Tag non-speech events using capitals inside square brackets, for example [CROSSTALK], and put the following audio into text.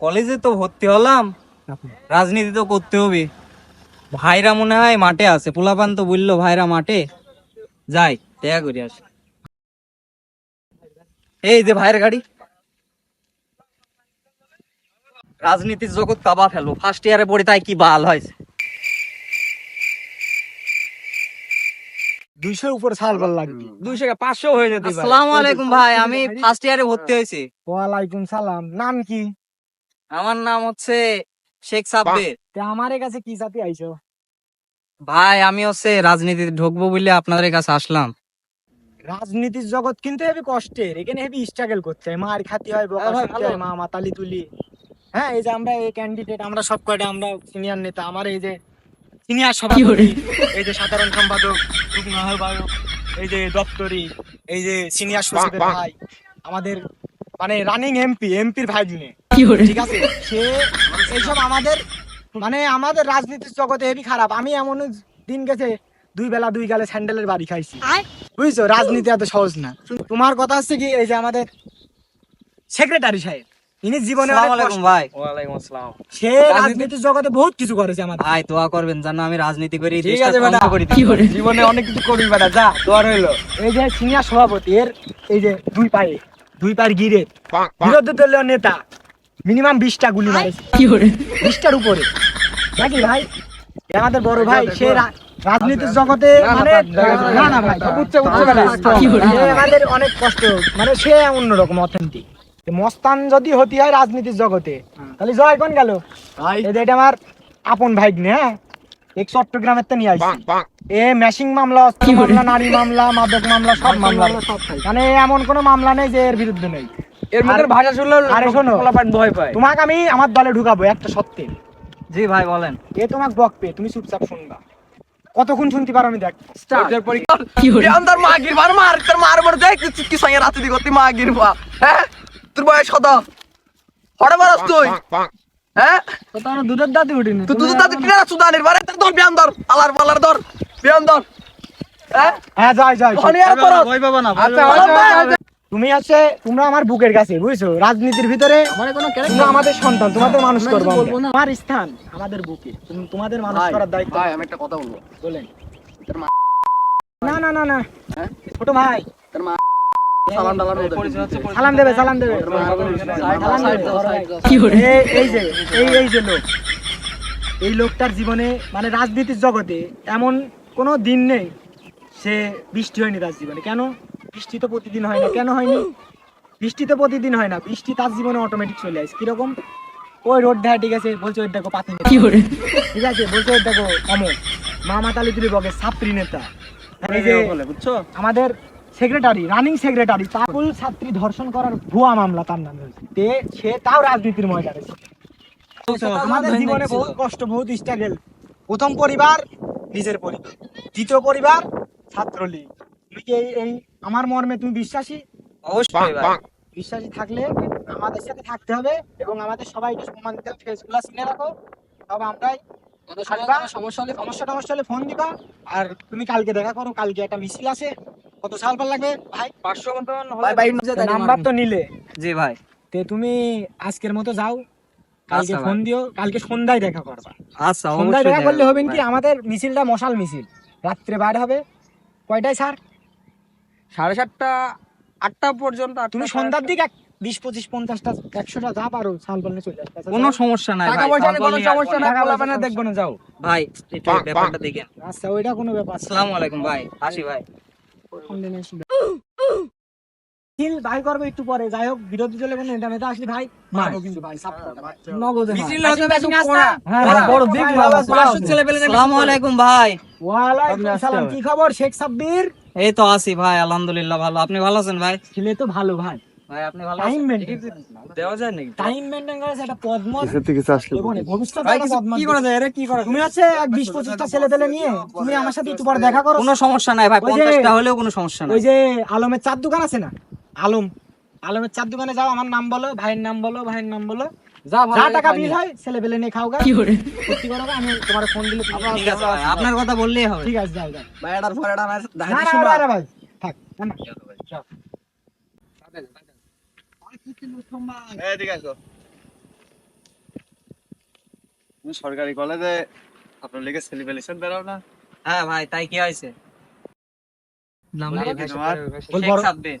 কলেজে তো ভর্তি হলাম রাজনীতি তো করতে হবে। ভাইরা মনে হয় মাঠে আছে পোলাপান তো বলল ভাইরা মাঠে। যাই দেখা করি আসি। এই যে ভাইয়ের গাড়ি। রাজনীতির জগৎ কাবা ফেলো ফার্স্ট ইয়ারে পড়ে তাই কি বাল হয়েছে। দুইশোর উপর সাল বল লাগবে। দুইশো পাঁচশো হয়ে যেতে পারে। আসসালামু আলাইকুম ভাই আমি [LAUGHS] ফার্স্ট ইয়ারে ভর্তি হয়েছি। ওয়ালাইকুম সালাম। নাম কি? আমার নাম হচ্ছে শেখ সাব্বির। তে আমার কাছে কি জাতি আইছো? ভাই আমি হচ্ছে রাজনীতিতে ঢুকবো বলে আপনাদের কাছে আসলাম। রাজনীতির জগৎ কিন্তু হেবি কষ্টের। এখানে হেবি স্ট্রাগল করতে হয়। মার খাতি হয় বকা হ্যাঁ শুনতে হয়, মা মাতালি তুলি হ্যাঁ এই যে আমরা এই ক্যান্ডিডেট আমরা সব কয়টা আমরা সিনিয়র নেতা আমার এই যে সিনিয়র সভাপতি এই যে সাধারণ সম্পাদক যুগ্ম আহ্বায়ক এই যে দপ্তরি এই যে সিনিয়র সচিবের ভাই আমাদের মানে রানিং এমপি এমপির ভাই জুনে ঠিক আছে সে এইসব আমাদের মানে আমাদের রাজনীতির জগতে হেবি খারাপ। আমি এমন দিন গেছে দুই বেলা দুই গালে স্যান্ডেলের বাড়ি খাইছি। বুঝছ? রাজনীতি এত সহজ না। তোমার কথা হচ্ছে কি এই যে আমাদের সেক্রেটারি সাহেব ইনি জীবনে অনেক আসসালামু আলাইকুম কষ্ট- ভাই। ওয়ালাইকুম আসসালাম। সে রাজনীতির জগতে বহুত কিছু করেছে আমাদের। ভাই দোয়া করবেন জানো আমি রাজনীতি করি ঠিক আছে বেটা। জীবনে অনেক কিছু করবি বেটা যা দোয়া রইল। এই যে সিনিয়র সভাপতি এর এই যে দুই পায়ে দুই পায়ের গিরে বিরোধী দলীয় নেতা মিনিমাম বিশটা গুলি মারেছে বিশটার উপরে নাকি ভাই আমাদের বড় ভাই সে রাজনীতির জগতে না, না, মানে না না ভাই আমাদের অনেক কষ্ট মানে সে অন্যরকম অথেন্টিক মস্তান যদি হতে হয় রাজনীতির জগতে তাহলে জয় কোন গেল এটা আমার আপন ভাই হ্যাঁ এক চট্টগ্রামের তো নিয়ে আসছি এ ম্যাশিং মামলা অস্ত্র মামলা নারী মামলা মাদক মামলা সব মামলা মানে এমন কোনো মামলা নেই যে এর বিরুদ্ধে নেই এর মধ্যে ভাষা শুনলে আরে শোনো। ভয় পায়। তোমাকে আমি আমার দলে ঢুকাবো একটা সত্যি। জি ভাই বলেন। এ তোমাকে বকবে তুমি চুপচাপ শুনবা। কতক্ষণ শুনতে পারো আমি দেখ ওদের পরীক্ষা বিয়ান তোর মা গির মার মার তোর মার মার দেখ তুই কি সঙ্গে রাতে দি করতে মা গির বা হ্যাঁ? তোর বয়স কত? হড়ে মারাস তুই। হ্যাঁ? তো তোমার দুধের দাদি উঠিনি। তুই তুই দাদি কিনা সুদানের বারে তোর ধর বিয়ান ধর আলার পালার ধর বিয়ান ধর। হ্যাঁ? হ্যাঁ আর করো ভয় পাবো না আচ্ছা তুমি আছে তোমরা আমার বুকের কাছে বুঝছ? রাজনীতির ভিতরে তোমরা আমাদের সন্তান তোমাদের মানুষ করব আমার। স্থান আমাদের বুকে। তোমাদের মানুষ করার দায়িত্ব আমি একটা কথা বলব। বলেন। না না না না। হ্যাঁ? ছোট ভাই। তোর মা সালাম ডালার মধ্যে পরিচয় হচ্ছে পরিচয়। সালাম দেবে সালাম দেবে। তোর মা সাইড সালাম সাইড দেবে। দাও সাইড দাও এই এই যে এই এই যে লোক। এই লোকটার জীবনে মানে রাজনীতির জগতে এমন কোনো দিন নেই সে বৃষ্টি হয়নি তার জীবনে। কেন? বৃষ্টি তো প্রতিদিন হয় না। কেন হয়নি? বৃষ্টি তো প্রতিদিন হয় না। বৃষ্টি তার জীবনে অটোমেটিক চলে আসে। কীরকম? ওই রোড দেখা ঠিক আছে? বলছে ওই দেখো পাতি ঠিক আছে? বলছে ওই দেখো অমর মা মাতালি তুলি বকে সাপ্রি নেতা। এই যে বলে বুঝছ? আমাদের সেক্রেটারি রানিং সেক্রেটারি তাকুল ছাত্রী ধর্ষণ করার ভুয়া মামলা তার নামে হয়েছে। সে তাও রাজনীতির ময়দানে ছিল। আমাদের জীবনে বহুত কষ্ট বহুত স্ট্রাগল প্রথম পরিবার নিজের পরিবার। দ্বিতীয় পরিবার ছাত্রলীগ। এই এই আমার মর্মে তুমি বিশ্বাসী? অবশ্যই ভাই। বিশ্বাসী থাকলে আমাদের সাথে থাকতে হবে এবং আমাদের সবাইকে সম্মান দিতে হবে। ফেসগুলো চিনে রাখো। তবে আমরাই সমস্যা হলে সমস্যা টমস্যা হলে ফোন দিবা। আর তুমি কালকে দেখা করো। কালকে একটা মিছিল আছে। কত সাল পর লাগবে? ভাই। পাঁচশো মতন ভাই, ভাই, নাম্বার তো নিলে। জি ভাই। তে তুমি আজকের মতো যাও। কালকে আচ্ছা ফোন দিও। কালকে সন্ধ্যায় দেখা করবা। আচ্ছা সন্ধ্যায় দেখা করলে দেখাবো হবে কি? আমাদের মিছিলটা মশাল মিছিল। রাত্রে বাইরে হবে। কয়টায় স্যার? সাড়ে সাতটা আটটা পর্যন্ত তুমি সন্ধ্যার দিকে এক- বিশ পঁচিশ পঞ্চাশটা একশোটা যা পারো সাল চলে আসবে। কোনো সমস্যা নাই টাকা ভাই পয়সা নিয়ে কোনো সমস্যা আসব না না। টাকা পয়সা দেখব না যাও। ভাই ব্যাপারটা দেখেন। আচ্ছা ওইটা কোনো ব্যাপার আসসালামু আলাইকুম ভাই আসি ভাই। ভাই করবে একটু পরে যাই হোক বিরোধী দলের কোনো নেতা আসলে ভাই কিন্তু ভাই ভাই। নগদে মিছিল কড়া। বড় ভালো, আসসালামু আলাইকুম সালাম কি খবর? শেখ সাব্বির? এই তো আছি ভাই আলহামদুলিল্লাহ ভালো। আপনি ভালো আছেন ভাই? ছেলে তো ভালো ভাই। ভাই আপনি ভালো টাইম আছেন? দেওয়া যায় নাকি? টাইম মেনটেন করে সেটা পদ্ম থেকে আসলে ভবিষ্যৎ ভাই, একটা কিছু- পদ্মা কি করা যায়? রে কি করা তুমি ছেলে পেলে নিয়ে আমার সাথে একটু পরে দেখা করো। কোনো সমস্যা নাই ভাই হলেও কোনো সমস্যা নাই। ওই যে আলমের চার দোকান আছে না? আলম। আলমের চার দোকানে যাও আমার নাম বলো ভাইয়ের নাম বলো ভাইয়ের নাম বলো। যা যা টাকা বিল হয় ছেলে পেলে নিয়ে সত্যি করো আমি তোমার ফোন দিলে আপনার কথা বললেই হবে। ঠিক আছে যাও যাও। ভাই এটার পর এটা আমার না, শুনবা? না, না, ভাই থাক না, না। এদিকে সরকারি কলেজে আপনার লেগে সেলিব্রেশন বেরো না? হ্যাঁ ভাই তাই কি হয়েছে? নাম কি সাব্বির